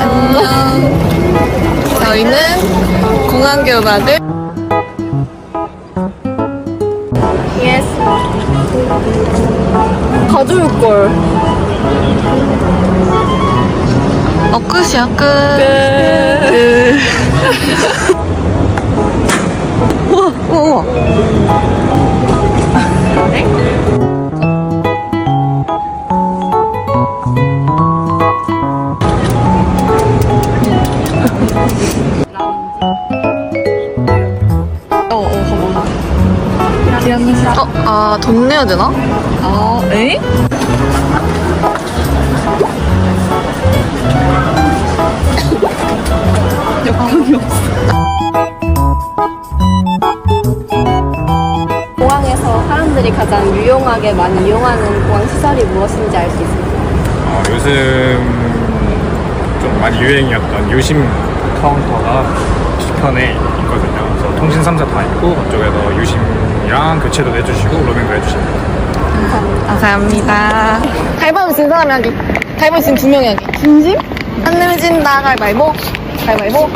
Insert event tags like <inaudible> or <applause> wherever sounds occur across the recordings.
안녕. 저희는 공항교박을 예스. 가져올 걸. 어 끝이야 끝. 끝. <laughs> 어, 어, 가봐. 어, 아, 돈 내야 되나? 아, 에? 여권이 없어. 공항에서 사람들이 가장 유용하게 많이 이용하는 공항 시설이 무엇인지 알 수 있습니다. 어, 요즘 좀 많이 유행이었던 유심 카운터가 뒤편에 있거든요. 그래서 통신 3사 다 있고 그쪽에서 유심이랑 교체도 해주시고 로밍도 해주십니다. 감사합니다. 가위바위보 진 사람이 하기. 가위바위보 지금 두 명이 하기. 진심? 안 내면 진다. 가위바위보. 가위바위보.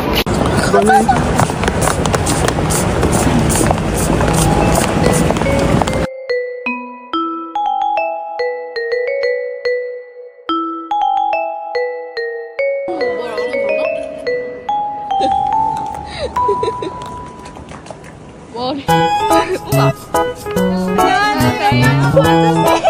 머리. 우와. 안녕하세요.